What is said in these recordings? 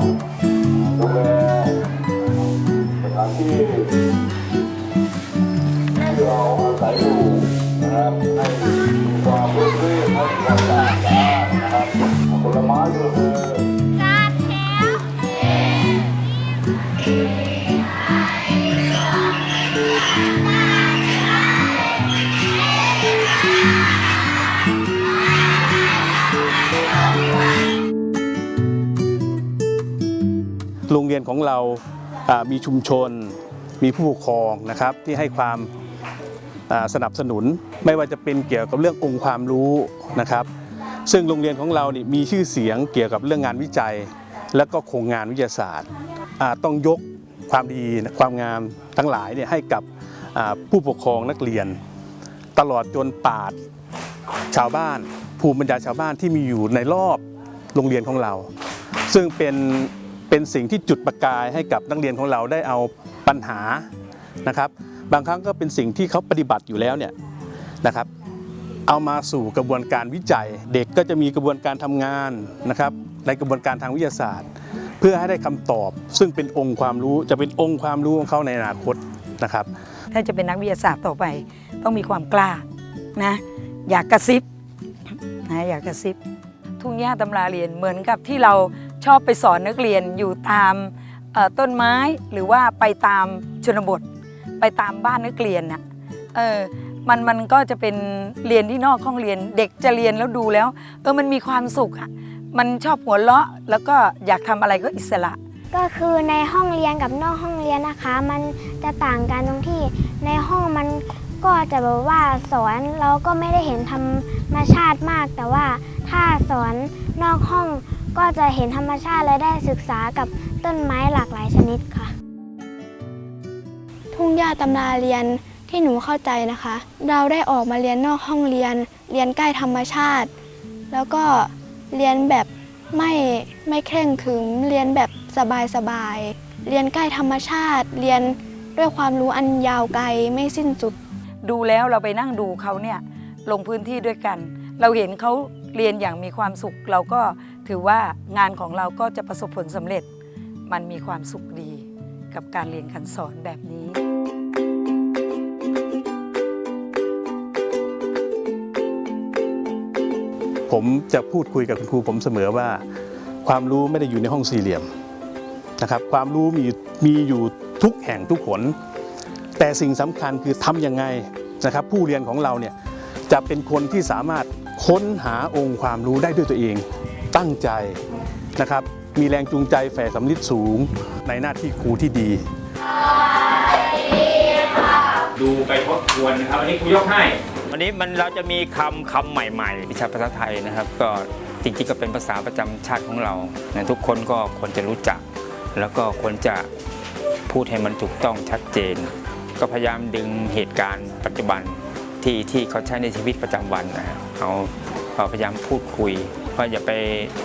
รู้จักดู ของเรามีชุมชน มีผู้ปกครองนะครับที่ให้ความสนับสนุนไม่ว่าจะเป็นเกี่ยวกับเรื่ององค์ความรู้นะครับ ซึ่งโรงเรียนของเรานี่มีชื่อเสียงเกี่ยวกับเรื่องงานวิจัย และก็โครงงานวิทยาศาสตร์ต้องยกความดีความงามทั้งหลายเนี่ยให้กับผู้ปกครองนักเรียน ตลอดจนปาดชาวบ้าน ภูมิปัญญาชาวบ้านที่มีอยู่ในรอบโรงเรียนของเรา ซึ่งเป็น เป็นสิ่งที่จุดประกายให้กับนักเรียนของเราได้เอาปัญหานะครับ บางครั้งก็เป็นสิ่งที่เขาปฏิบัติอยู่แล้วเนี่ยนะครับ เอามาสู่กระบวนการวิจัย เด็กก็จะมีกระบวนการทำงานนะครับในกระบวนการทางวิทยาศาสตร์ เพื่อให้ได้คำตอบ ซึ่งเป็นองค์ความรู้จะเป็นองค์ความรู้ของเขาในอนาคตนะครับ ถ้าจะเป็นนักวิทยาศาสตร์ต่อไป ต้องมีความกล้านะอยากกระซิบนะอยากกระซิบทุ่งหญ้าตำราเรียนเหมือนกับที่เรา ชอบไปสอนนักเรียนอยู่ตามต้นไม้หรือว่าไปตามชนบท ไปตามบ้านนักเรียนน่ะเออมันมันก็จะเป็นเรียนที่นอกห้องเรียน เด็กจะเรียนแล้วดูแล้วเออมันมีความสุขอะมันชอบหัวเราะแล้วก็อยากทำอะไรก็อิสระ ก็คือในห้องเรียนกับนอกห้องเรียนนะคะ มันจะต่างกันตรงที่ในห้องมันก็จะแบบว่าสอนเราก็ไม่ได้เห็นธรรมชาติมาก แต่ว่าถ้าสอนนอกห้อง ก็จะเห็นธรรมชาติและได้ศึกษากับต้นไม้หลากหลายชนิดค่ะ ทุ่งหญ้าตำราเรียนที่หนูเข้าใจนะคะ เราได้ออกมาเรียนนอกห้องเรียน เรียนใกล้ธรรมชาติ แล้วก็เรียนแบบไม่ไม่เคร่งขรึมเรียนแบบสบายๆเรียนใกล้ธรรมชาติ เรียนด้วยความรู้อันยาวไกลไม่สิ้นสุด ดูแล้วเราไปนั่งดูเขาเนี่ยลงพื้นที่ด้วยกัน เราเห็นเขาเรียนอย่างมีความสุข เราก็ ถือว่างานของเราก็จะประสบผลสำเร็จ มันมีความสุขดีกับการเรียนการสอนแบบนี้ ผมจะพูดคุยกับคุณครูผมเสมอว่า ความรู้ไม่ได้อยู่ในห้องสี่เหลี่ยมนะครับ ความรู้มีมีอยู่ทุกแห่งทุกหนแต่สิ่งสำคัญคือทำยังไงนะครับ ผู้เรียนของเราเนี่ยจะเป็นคนที่สามารถค้นหาองค์ความรู้ได้ด้วยตัวเอง ตั้งใจนะครับ มีแรงจูงใจแฝ่สำลิดสูงในหน้าที่ครูที่ดี ดูไปทบทวนนะครับอันนี้ครูยกให้ วันนี้มันเราจะมีคำคำใหม่ๆวิชาภาษาไทยนะครับ ก็จริงๆก็เป็นภาษาประจำชาติของเรานะทุกคนก็ควรจะรู้จัก แล้วก็ควรจะพูดให้มันถูกต้องชัดเจน ก็พยายามดึงเหตุการณ์ปัจจุบันที่ที่เขาใช้ในชีวิตประจำวันนะฮะเอาเอาพยายามพูดคุย เพราะอย่าไป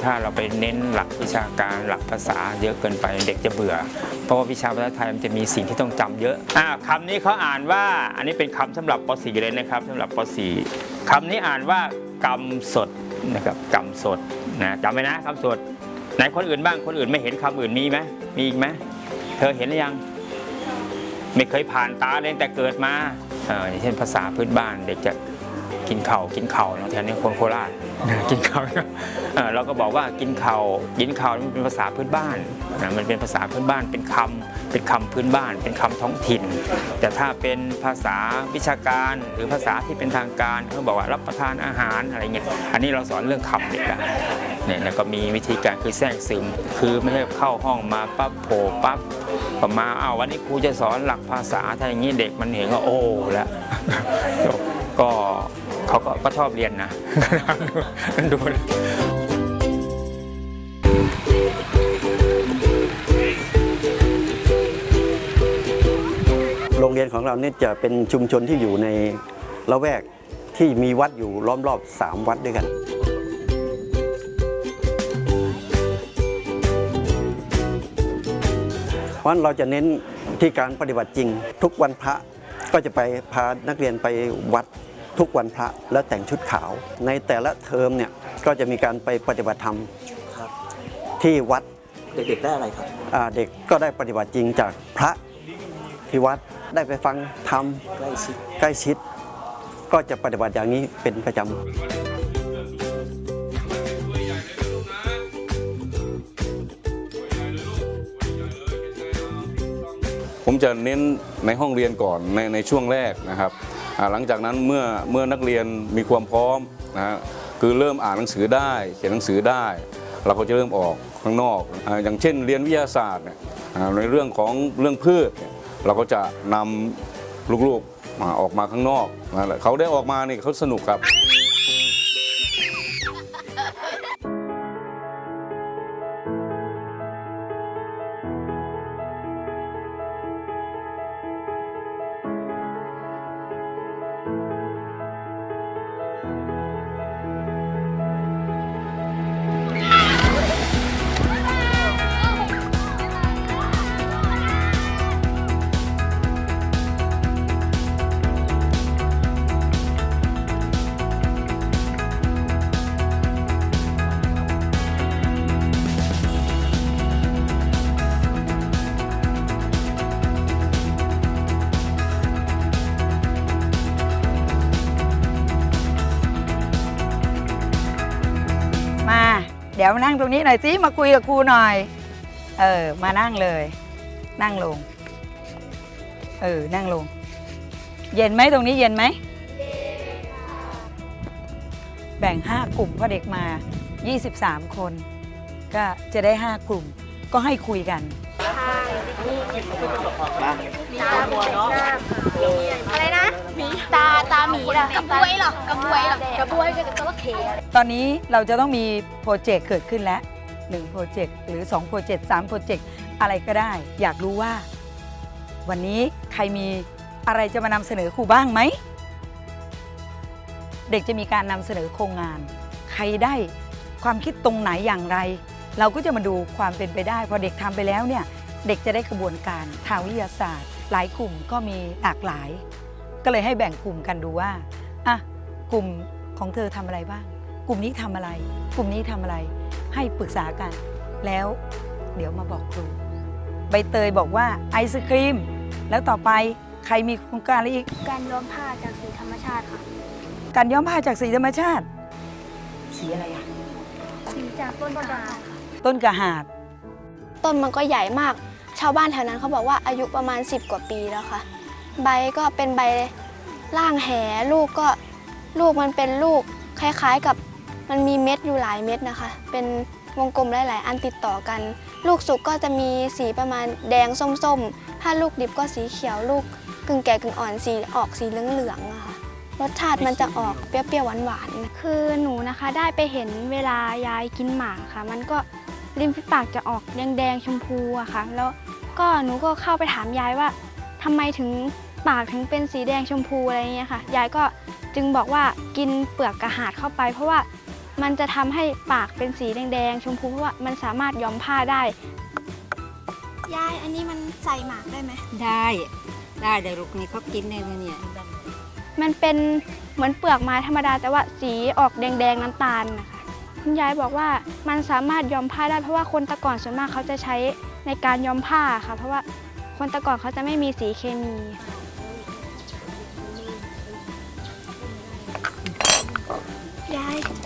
ถ้าเราไปเน้นหลักวิชาการหลักภาษาเยอะเกินไปเด็กจะเบื่อ เพราะว่าวิชาภาษาไทยมันจะมีสิ่งที่ต้องจำเยอะอ่าคำนี้เขาอ่านว่าอันนี้เป็นคำสำหรับป .4 เลยนะครับสำหรับป .4 คำนี้อ่านว่ากำสดนะครับกำสดนะจำไว้นะคำสดไหนคนอื่นบ้างคนอื่นไม่เห็นคำอื่นมีไหมมีอีกไหมเธอเห็นหรือยังไม่เคยผ่านตาเลยแต่เกิดมาเอออย่างเช่นภาษาพื้นบ้านเด็กจะ กินเข่าวกินเข่าวเนาะแถวนี้คนโคราชกินเข่าวเออเราก็บอกว่ากินเข่าวกินเข่าวมันเป็นภาษาพื้นบ้านนะมันเป็นภาษาพื้นบ้านเป็นคำเป็นคำพื้นบ้าน เป็นคำท้องถิ่น แต่ถ้าเป็นภาษาวิชาการหรือภาษาที่เป็นทางการเขาบอกว่ารับประทานอาหารอะไรเงี้ยอันนี้เราสอนเรื่องคำเด็กอะเนี่ยแล้วก็มีวิธีการคือแทรกซึมคือไม่ใช่เข้าห้องมาปั๊บโผล่ปั๊บพอมาอ้าววันนี้ครูจะสอนหลักภาษาถ้าอย่างนี้เด็กมันเห็นก็โอ้แล้วก็ เขาก็ก็ชอบเรียนนะดูโรงเรียนของเราเนี่ยจะเป็นชุมชนที่อยู่ในละแวกที่มีวัดอยู่ล้อมรอบ 3 วัดด้วยกัน เพราะฉะนั้นเราจะเน้นที่การปฏิบัติจริง ทุกวันพระก็จะไปพานักเรียนไปวัด ทุกวันพระแล้วแต่งชุดขาว ในแต่ละเทอมเนี่ยก็จะมีการไปปฏิบัติธรรมครับที่วัดเด็กๆได้อะไรครับอ่าเด็กก็ได้ปฏิบัติจริงจากพระที่วัดได้ไปฟังธรรมใกล้ชิดใกล้ชิด ก็จะปฏิบัติอย่างนี้เป็นประจำผมจะเน้นในห้องเรียนก่อนในในช่วงแรกนะครับอ่า หลังจากนั้นเมื่อเมื่อนักเรียนมีความพร้อมนะฮะคือเริ่มอ่านหนังสือได้ เขียนหนังสือได้ เราก็จะเริ่มออกข้างนอก อย่างเช่นเรียนวิทยาศาสตร์เนี่ยในเรื่องของเรื่องพืช เราก็จะนำลูกๆออกมาข้างนอกนะเขาได้ออกมานี่เขาสนุกครับ ยวมานั่งตรงนี้หน่อยสิมาคุยกับครูหน่อย เออ มานั่งเลย นั่งลง เออ นั่งลง เย็นไหมตรงนี้เย็นไหม แบ่ง 5 กลุ่มเพราะเด็กมา 23 คน ก็จะได้ 5 กลุ่ม ก็ให้คุยกันอะไรนะห มีตาตาหมีล่ะกระบวยหรอกระบวยหรอกระบวยกับจระเข้ตอนนี้เราจะต้องมีโปรเจกต์เกิดขึ้นแล้ว1โปรเจกต์หรือ2โปรเจกต์3โปรเจกต์อะไรก็ได้ อยากรู้ว่า วันนี้ใครมีอะไรจะมานำเสนอครูบ้างไหม เด็กจะมีการนำเสนอโครงงาน ใครได้ความคิดตรงไหนอย่างไร เราก็จะมาดูความเป็นไปได้ พอเด็กทำไปแล้วเนี่ย เด็กจะได้กระบวนการทางวิทยาศาสตร์ หลายกลุ่มก็มีหลากหลาย ก็เลยให้แบ่งกลุ่มกันดูว่าอะกลุ่มของเธอทำอะไรบ้าง กลุ่มนี้ทำอะไร กลุ่มนี้ทำอะไร ให้ปรึกษากัน แล้วเดี๋ยวมาบอกครู ใบเตยบอกว่าไอศครีม แล้วต่อไปใครมีโครงการอะไรอีก การย้อมผ้าจากสีธรรมชาติค่ะ การย้อมผ้าจากสีธรรมชาติ สีอะไรอะสีจากต้นกระดาษต้นกระหาด ต้นมันก็ใหญ่มาก ชาวบ้านแถวนั้นเขาบอกว่าอายุประมาณ 10 กว่าปีแล้วค่ะ ใบก็เป็นใบล่างแหลูกก็ลูกมันเป็นลูกคล้าย ๆกับมันมีเม็ดอยู่หลายเม็ดนะคะ เป็นวงกลมหลาย ๆ อันติดต่อกัน ลูกสุกก็จะมีสีประมาณแดงส้มๆ ถ้าลูกดิบก็สีเขียวลูกกึ่งแก่กึ่งอ่อนสีออกสีเหลืองๆอะค่ะรสชาติมันจะออกเปรี้ยวๆหวานๆ คือหนูนะคะได้ไปเห็นเวลายายกินหมากค่ะ มันก็ริมฝีปากจะออกแดงๆชมพูอะค่ะ แล้วก็หนูก็เข้าไปถามยายว่าทำไมถึง ปากถึงเป็นสีแดงชมพูอะไรเงี้ยค่ะ ยายก็จึงบอกว่ากินเปลือกกระหาดเข้าไป เพราะว่ามันจะทำให้ปากเป็นสีแดงๆชมพูเพราะว่ามันสามารถย้อมผ้าได้ ยายอันนี้มันใส่หมากได้ไหมได้ ได้เดี๋ยวลูกนี่เขากินได้เลยเนี่ยมันเป็นเหมือนเปลือกไม้ธรรมดา แต่ว่าสีออกแดงๆน้ำตาลนะคะคุณยายบอกว่ามันสามารถย้อมผ้าได้เพราะว่าคนแตะก่อนส่วนมากเขาจะใช้ในการย้อมผ้าค่ะ เพราะว่าคนแตะก่อนเขาจะไม่มีสีเคมี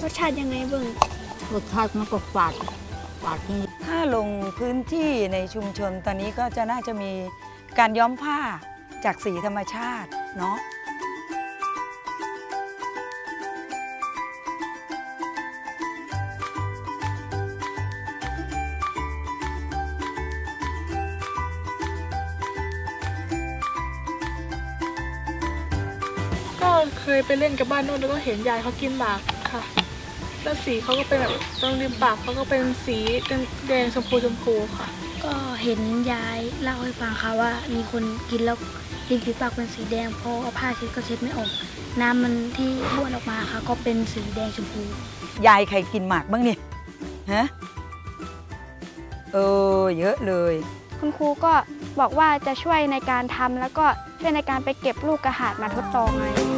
รสชาติยังไงเบิ่งรสชาติมันก็ฝาดฝาดที่ถ้าลงพื้นที่ในชุมชนตอนนี้ก็จะน่าจะมีการย้อมผ้าจากสีธรรมชาติเนาะก็เคยไปเล่นกับบ้านนู้นแล้วก็เห็นยายเขากินหมาก ค่ะแล้วสีเขาก็เป็นแบบตรงริมปากเขาก็เป็นสีแดงๆชมพูชมพูค่ะ ก็เห็นยายเล่าให้ฟังค่ะว่ามีคนกินแล้วริมฝีปากเป็นสีแดงพอเอาผ้าเช็ดก็เช็ดไม่ออก น้ำมันที่บ้วนออกมาค่ะ ก็เป็นสีแดงชมพู ยายใครกินหมากบ้างเนี่ยฮะเออเยอะเลย คุณครูก็บอกว่าจะช่วยในการทำแล้วก็ช่วยในการไปเก็บลูกกระหาดมาทดลองอะไรอย่าง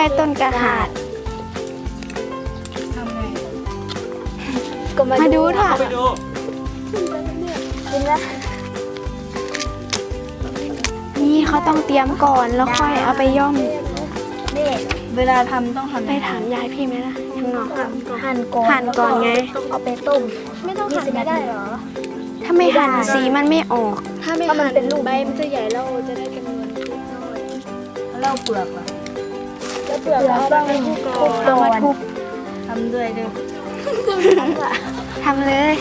ด้วยต้นกระหาดมาดูค่ะนี่เขาต้องเตรียมก่อนแล้วค่อยเอาไปย่อมเวลาทำต้องทำไปถามยายพี่ไหมล่ะยังหนอหั่นก่อนหั่นก่อนไง เอาไปต้ม ไม่ต้องหั่นไม่ได้เหรอ ถ้าไม่หั่นสีมันไม่ออก ถ้าไม่หั่นเป็นลูกใบมันจะใหญ่แล้วจะได้จำนวนทุกน้อยเล่าเปลือก เหรอแล้วเปลือกเราต้องทุบก่อนเอามาทุบทำด้วยด้วยทำเลย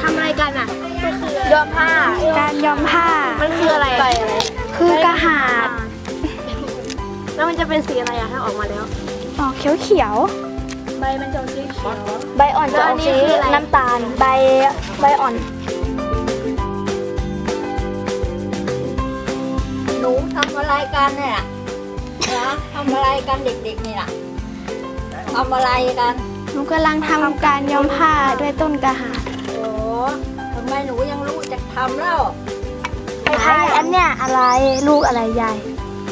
ทำอะไรกันอะย้อมผ้า การย้อมผ้า มันคืออะไรใบอะไรคือกระหาดแล้วมันจะเป็นสีอะไรอะถ้าออกมาแล้วออกเขียวเขียว ใบมันจะสีเขียว ใบอ่อนจะออกสีน้ำตาล ใบใบอ่อน หนูทำอะไรกันเนี่ยนะทำอะไรกันเด็กๆนี่ล่ะทำอะไรกันๆหนูกำลังทำการย้อมผ้าด้วยต้นกระหาดโอ้ทำไมหนูยังรู้จักทำแล้วใช่อันเนี้ยอะไรลูกอะไรยาย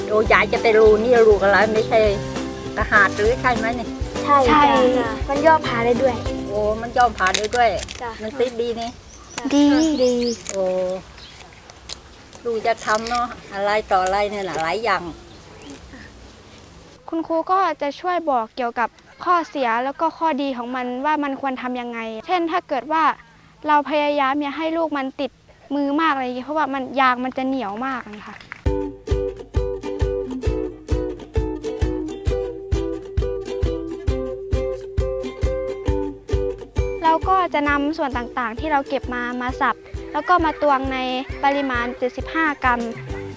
โอ้ยายจะไปรู้นี่รู้อะไรไม่ใช่กระหาดหรือใช่ไหมนี่ใช่ใช่ จ้ะมันย่อผ่าได้ด้วย โอ้ มันย่อมผ่านได้ด้วย จ้ะ มันติดดีนี่ ดีดีโอ้ดูจะทำเนาะ อะไรต่ออะไรเนี่ยนะหลายอย่าง คุณครูก็จะช่วยบอกเกี่ยวกับข้อเสียแล้วก็ข้อดีของมันว่ามันควรทำยังไง เช่นถ้าเกิดว่าเราพยายามอย่าให้ลูกมันติดมือมากอะไรอย่างเงี้ยเพราะว่ามันยางมันจะเหนียวมากนะคะ ก็จะนำส่วนต่างๆ ที่เราเก็บมามาสับ แล้วก็มาตวงในปริมาณ 75 กรัม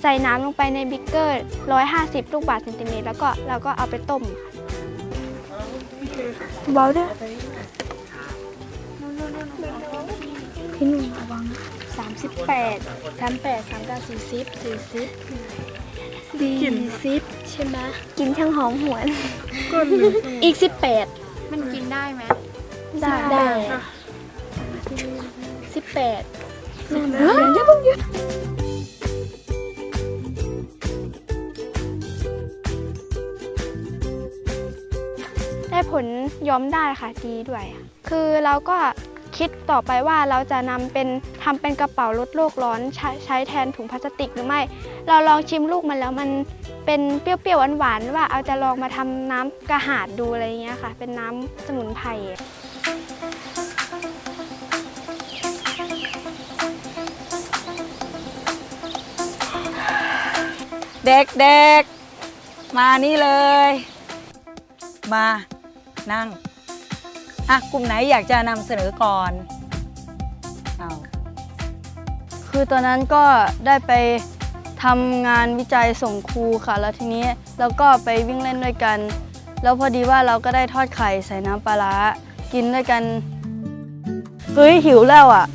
ใส่น้ำลงไปในบิ๊กเกอร์ 150 ลูกบาศก์เซนติเมตรแล้วก็เราก็เอาไปต้มเบาด้วยพี่หนุ่มระวังสามสิบแปดสามแปดสามเก้าสี่สิบสี่สิบสี่สิบใช่ไหมกินช่างหอมหวน อีกสิบแปดมันกินได้ไหม ได้ได้สิบแปดได้ผลย้อมได้ค่ะดีด้วยคือเราก็คิดต่อไปว่าเราจะนำเป็นทำเป็นกระเป๋าลดโลกร้อนใช้ใช้แทนถุงพลาสติกหรือไม่ เราลองชิมลูกมันแล้วมันเป็นเปรี้ยวๆหวานๆว่าเอาจะลองมาทำน้ำกระหาดดูอะไรอย่างเงี้ยค่ะ เป็นน้ำสมุนไพร เด็กๆมานี่เลย มานั่งอะกลุ่มไหนอยากจะนำเสนอก่อนเอาคือตอนนั้นก็ได้ไปทำงานวิจัยส่งครูค่ะ แล้วทีนี้เราก็ไปวิ่งเล่นด้วยกัน แล้วพอดีว่าเราก็ได้ทอดไข่ใส่น้ำปลาร้ากินด้วยกัน เฮ้ยหิวแล้วอะ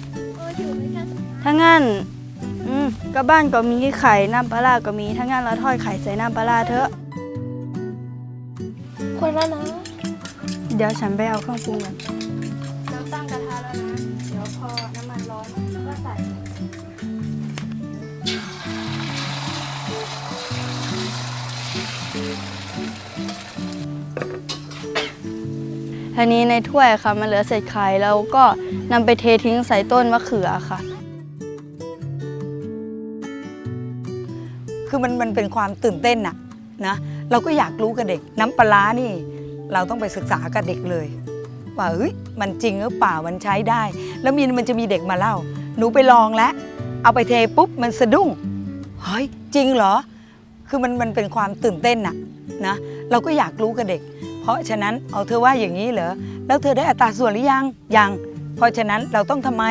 ถ้างั้นอืม ก็บ้านก็มีไข่น้ำปลาร้าก็มีถ้างั้นเราทอดไข่ใส่น้ำปลาร้าเถอะ คนละนะเดี๋ยวฉันไปเอาเครื่องปรุงกันเราตั้งกระทะแล้วนะ เดี๋ยวพอน้ำมันร้อนก็ใส่ ทีนี้ในถ้วยค่ะมันเหลือเศษไข่แล้วก็นำไปเททิ้งใส่ต้นมะเขือค่ะ คือมันมันเป็นความตื่นเต้นน่ะนะเราก็อยากรู้กับเด็ก น้ำปลาร้านี่ เราต้องไปศึกษากับเด็กเลย ว่าเฮ้ยมันจริงหรือเปล่ามันใช้ได้ แล้วมีมันจะมีเด็กมาเล่า หนูไปลองแล้วเอาไปเทปุ๊บมันสะดุ้งเฮ้ยจริงเหรอ คือมันมันเป็นความตื่นเต้นน่ะนะเราก็อยากรู้กับเด็ก เพราะฉะนั้นเอาเธอว่าอย่างนี้เหรอแล้วเธอได้อัตราส่วนหรือยังยังเพราะฉะนั้นเราต้องทำไม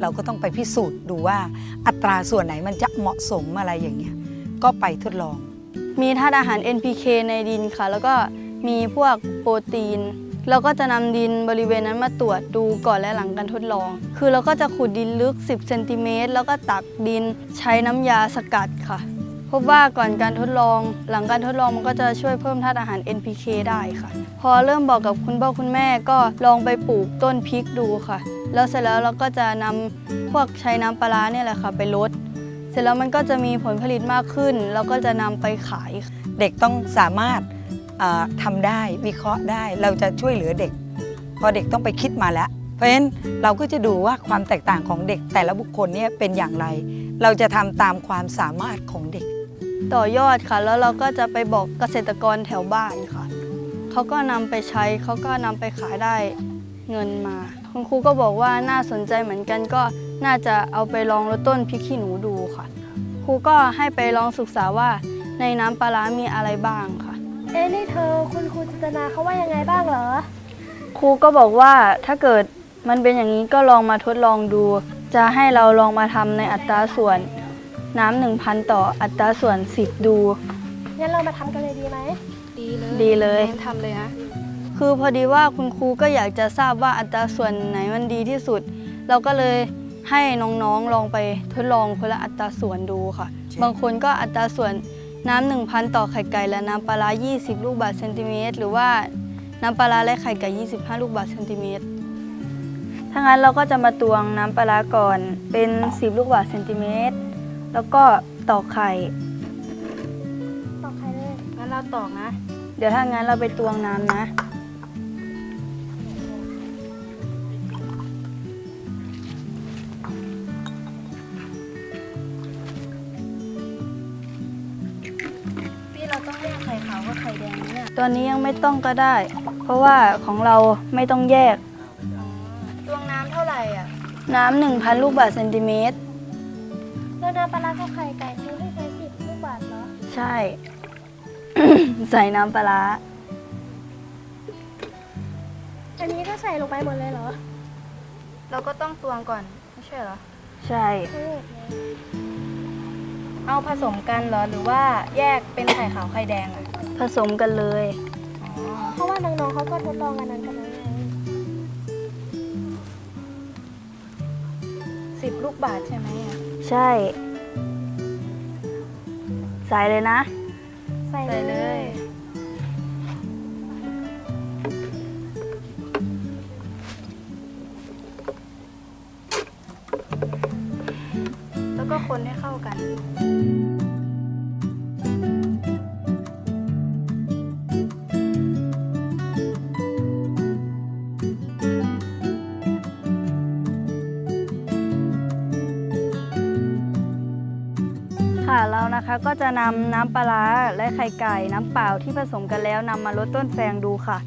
เราก็ต้องไปพิสูจน์ดูว่าอัตราส่วนไหนมันจะเหมาะสมอะไรอย่างเงี้ย ก็ไปทดลอง มีธาตุอาหาร NPK ในดินค่ะ แล้วก็มีพวกโปรตีน เราก็จะนำดินบริเวณนั้นมาตรวจดูก่อนและหลังการทดลอง คือเราก็จะขุดดินลึก 10เซนติเมตรแล้วก็ตักดินใช้น้ำยาสกัดค่ะ พบว่าก่อนการทดลอง หลังการทดลองมันก็จะช่วยเพิ่มธาตุอาหาร NPK ได้ค่ะ พอเริ่มบอกกับคุณพ่อคุณแม่ก็ลองไปปลูกต้นพริกดูค่ะ แล้วเสร็จแล้วเราก็จะนำพวกใช้น้ำปลาร้าเนี่ยแหละค่ะ ไปลด ร็จแล้วมันก็จะมีผลผลิตมากขึ้น แล้วก็จะนำไปขาย เด็กต้องสามารถทำได้วิเคราะห์ได้ เราจะช่วยเหลือเด็ก พอเด็กต้องไปคิดมาแล้ว เพราะฉะนั้นเราก็จะดูว่าความแตกต่างของเด็กแต่ละบุคคลเนี่ยเป็นอย่างไร เราจะทำตามความสามารถของเด็ก ต่อยอดค่ะ แล้วเราก็จะไปบอกเกษตรกรแถวบ้านค่ะเขาก็นำไปใช้เขาก็นำไปขายได้เงินมา คุณครูก็บอกว่าน่าสนใจเหมือนกันก็ น่าจะเอาไปลองลดต้นพริกขี้หนูดูค่ะ ครูก็ให้ไปลองศึกษาว่าในน้ำปลาร้ามีอะไรบ้างค่ะ เอ๊ะนี่เธอคุณครูจินตนาเขาว่ายังไงบ้างเหรอ ครูก็บอกว่าถ้าเกิดมันเป็นอย่างนี้ก็ลองมาทดลองดู จะให้เราลองมาทำในอัตราส่วน น้ำหนึ่งพันต่ออัตราส่วน 10 ดู งั้นเรามาทำกันเลยดีไหม ดีเลยดีเลย ทำเลยนะคือพอดีว่าคุณครูก็อยากจะทราบว่าอัตราส่วนไหนมันดีที่สุด เราก็เลย ให้น้องๆลองไปทดลองคนละอัตราส่วนดูค่ะ บางคนก็อัตราส่วนน้ำ1,000 ต่อไข่ไก่และน้ำปลาร้า20 ลูกบาศก์เซนติเมตรหรือว่าน้ำปลาร้าและไข่ไก่ 25 ลูกบาศก์เซนติเมตรถ้างั้นเราก็จะมาตวงน้ำปลาร้าก่อนเป็น 10 ลูกบาศก์เซนติเมตรแล้วก็ตอกไข่ต่อใครเลยงั้นเราตอกนะ เดี๋ยวถ้างั้นเราไปตวงน้ำนะ ตัวนี้ยังไม่ต้องก็ได้ เพราะว่าของเราไม่ต้องแยก ตวงน้ำเท่าไหร่อะ น้ำหนึ่งพันลูกบาศก์เซนติเมตร แล้วน้ำปลาร้ากับไข่ไก่คือให้ใช้สิบลูกบาทเหรอใช่ ใส่น้ำปลาร้าอันนี้ก็ใส่ลงไปหมดเลยเหรอเราก็ต้องตวงก่อน ไม่ใช่เหรอ ใช่เอาผสมกันเหรอหรือว่าแยกเป็นไข่ขาวไข่แดงอะผสมกันเลยเพราะว่าน้องๆเขาก็ทดลองกันนั้นกันแล้วไงสิบลูกบาทใช่ไหมอะใช่ ใส่เลยนะ ใส่ใส่เลยแล้ว เรานะคะก็จะนำน้ำปลาร้าและไข่ไก่น้ำเปล่าที่ผสมกันแล้วนำมาลดต้นแฟงดูค่ะ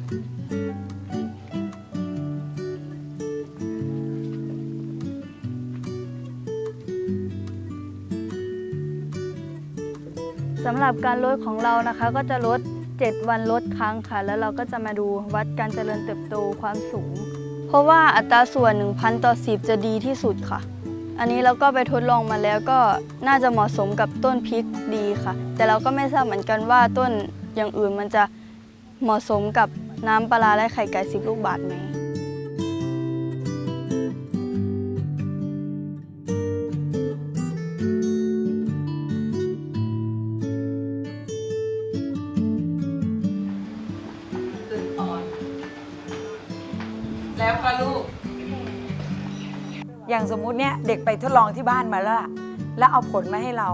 สำหรับการลดของเรานะคะก็จะลด 7 วันลดครั้งค่ะ แล้วเราก็จะมาดูวัดการเจริญเติบโตความสูง เพราะว่าอัตราส่วน 1,000 ต่อ 10 จะดีที่สุดค่ะอันนี้เราก็ไปทดลองมาแล้วก็น่าจะเหมาะสมกับต้นพริก ดีค่ะ แต่เราก็ไม่ทราบเหมือนกันว่าต้นอย่างอื่นมันจะเหมาะสมกับน้ำปลาและไข่ไก่สิบลูกบาทไหมแล้วก็ลูก อย่างสมมุติเนี่ยเด็กไปทดลองที่บ้านมาแล้วล่ะ แล้วเอาผลมาให้เรา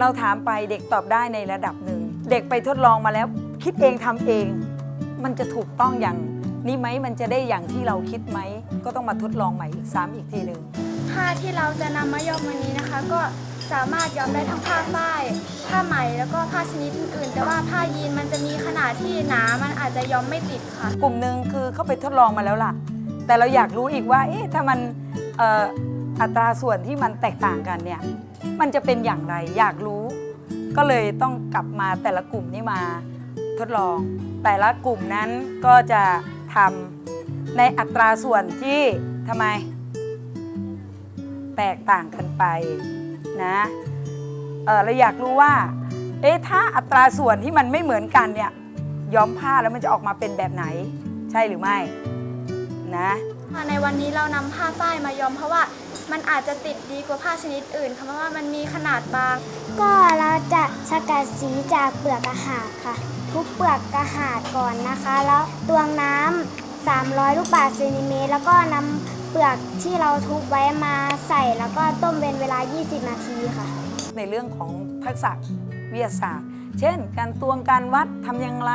เราถามไปเด็กตอบได้ในระดับหนึ่ง เด็กไปทดลองมาแล้ว คิดเองทำเอง มันจะถูกต้องอย่างนี้ไหมมันจะได้อย่างที่เราคิดไหม ก็ต้องมาทดลองใหม่อีกซ้ำอีกทีหนึ่งผ้าที่เราจะนำมาย้อมวันนี้นะคะ ก็สามารถย้อมได้ทั้งผ้าฝ้าย ผ้าไหมแล้วก็ผ้าชนิดอื่นๆ แต่ว่าผ้ายีนมันจะมีขนาดที่หนา มันอาจจะย้อมไม่ติดค่ะ กลุ่มหนึ่งคือเขาไปทดลองมาแล้วล่ะ แต่เราอยากรู้อีกว่า เอ๊ะถ้ามันเอ่ออัตราส่วนที่มันแตกต่างกันเนี่ย มันจะเป็นอย่างไรอยากรู้ ก็เลยต้องกลับมาแต่ละกลุ่มนี้มาทดลอง แต่ละกลุ่มนั้นก็จะทำในอัตราส่วนที่ทำไม แตกต่างกันไปนะเออเราอยากรู้ว่า เอ๊ะถ้าอัตราส่วนที่มันไม่เหมือนกันเนี่ยย้อมผ้าแล้วมันจะออกมาเป็นแบบไหน ใช่หรือไม่นะในวันนี้เรานำผ้าฝ้ายมาย้อมเพราะว่า มันอาจจะติดดีกว่าผ้าชนิดอื่นค่ะเพราะว่ามันมีขนาดบาง ก็เราจะสกัดสีจากเปลือกกระหาดค่ะ ทุบเปลือกกระหาดก่อนนะคะ แล้วตวงน้ำ300 ลูกบาศก์เซนติเมตรแล้วก็นำเปลือกที่เราทุบไว้มาใส่ แล้วก็ต้มเป็นเวลา 20 นาทีค่ะ ในเรื่องของทักษะวิทยาศาสตร์ เช่น การตวงการวัดทำอย่างไร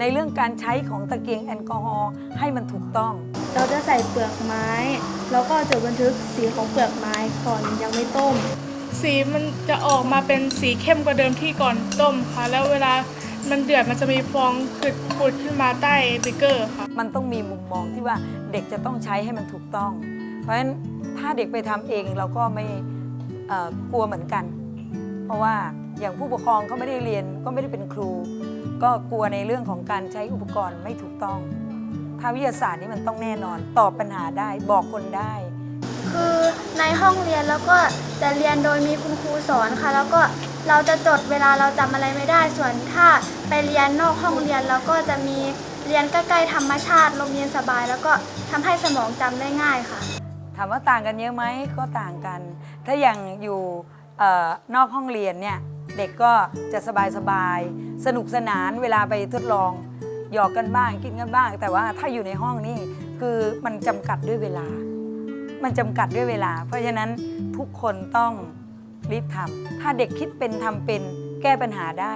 ในเรื่องการใช้ของตะเกียงแอลกอฮอล์ให้มันถูกต้อง เราจะใส่เปลือกไม้ แล้วก็จดบันทึกสีของเปลือกไม้ก่อนยังไม่ต้ม สีมันจะออกมาเป็นสีเข้มกว่าเดิมที่ก่อนต้มค่ะ แล้วเวลามันเดือดมันจะมีฟองขึ้นผุดขึ้นมาใต้เบเกอร์ค่ะ มันต้องมีมุมมองที่ว่าเด็กจะต้องใช้ให้มันถูกต้อง เพราะฉะนั้นถ้าเด็กไปทำเองเราก็ไม่เอ่อกลัวเหมือนกัน เพราะว่าอย่างผู้ปกครองเขาไม่ได้เรียนก็ไม่ได้เป็นครู ก็กลัวในเรื่องของการใช้อุปกรณ์ไม่ถูกต้องถ้าวิทยาศาสตร์นี่มันต้องแน่นอน ตอบปัญหาได้บอกคนได้ คือในห้องเรียนแล้วก็จะเรียนโดยมีคุณครูสอนค่ะ แล้วก็เราจะจดเวลาเราจำอะไรไม่ได้ ส่วนถ้าไปเรียนนอกห้องเรียนเราก็จะมีเรียนใกล้ๆธรรมชาติลมเย็นสบาย แล้วก็ทำให้สมองจำได้ง่ายค่ะ ถามว่าต่างกันเยอะไหมก็ต่างกัน ถ้าอย่างอยู่เออนอกห้องเรียนเนี่ยเด็กก็จะสบายสบายๆสนุกสนานเวลาไปทดลองหยอกกันบ้างกินกันบ้าง แต่ว่าถ้าอยู่ในห้องนี่คือมันจำกัดด้วยเวลา มันจำกัดด้วยเวลา เพราะฉะนั้นทุกคนต้องรีบทำถ้าเด็กคิดเป็นทำเป็นแก้ปัญหาได้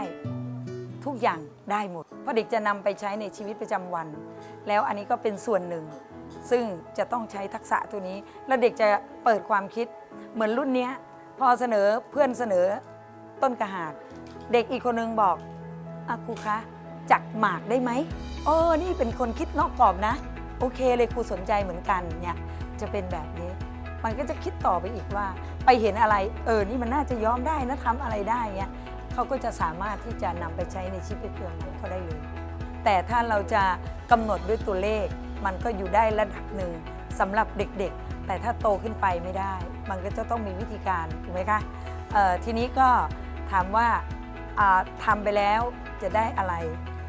ทุกอย่างได้หมด เพราะเด็กจะนำไปใช้ในชีวิตประจำวัน แล้วอันนี้ก็เป็นส่วนหนึ่ง ซึ่งจะต้องใช้ทักษะตัวนี้ แล้วเด็กจะเปิดความคิดเหมือนรุ่นเนี้ยพอเสนอเพื่อนเสนอ ต้นกระหาด เด็กอีกคนนึงบอกอะครูคะจักหมากได้ไหมเออนี่เป็นคนคิดนอกกรอบนะ โอเคเลยครูสนใจเหมือนกันเนี่ยจะเป็นแบบนี้ มันก็จะคิดต่อไปอีกว่า ไปเห็นอะไร เออนี่มันน่าจะย้อมได้นะทำอะไรได้เงี้ยเขาก็จะสามารถที่จะนำไปใช้ในชีวิตประจำวันเขาได้เลย แต่ถ้าเราจะกำหนดด้วยตัวเลข มันก็อยู่ได้ระดับหนึ่งสำหรับเด็กๆ แต่ถ้าโตขึ้นไปไม่ได้ มันก็จะต้องมีวิธีการถูกไหมคะออทีนี้ก็ ถามว่าอ่าทำไปแล้วจะได้อะไร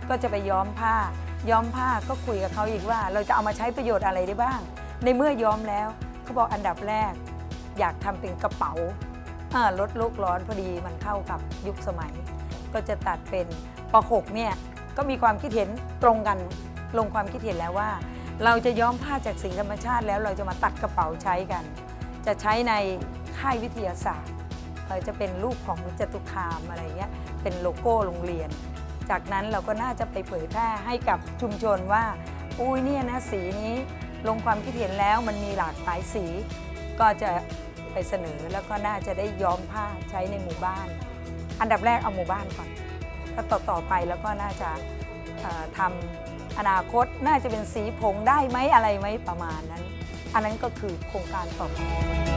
ก็จะไปย้อมผ้า ย้อมผ้าก็คุยกับเขาอีกว่า เราจะเอามาใช้ประโยชน์อะไรได้บ้าง ในเมื่อย้อมแล้วเขาบอกอันดับแรก อยากทำเป็นกระเป๋าลดโลกร้อนพอดีมันเข้ากับยุคสมัย ก็จะตัดเป็นป .6 เนี่ยก็มีความคิดเห็นตรงกันลงความคิดเห็นแล้วว่า เราจะย้อมผ้าจากสิ่งธรรมชาติแล้วเราจะมาตัดกระเป๋าใช้กัน จะใช้ในค่ายวิทยาศาสตร์ จะเป็นรูปของจตุคามอะไรเงี้ยเป็นโลโก้โรงเรียน จากนั้นเราก็น่าจะไปเผยแพร่ให้กับชุมชนว่า อุ้ยเนี่ยนะสีนี้ลงความคิดเห็นแล้วมันมีหลากหลายสี ก็จะไปเสนอแล้วก็น่าจะได้ย้อมผ้าใช้ในหมู่บ้าน อันดับแรกเอาหมู่บ้านก่อนถ้าต่อต่อไปแล้วก็น่าจะทำอนาคตน่าจะเป็นสีผงได้ไหมอะไรไหมประมาณนั้น อันนั้นก็คือโครงการต่อไป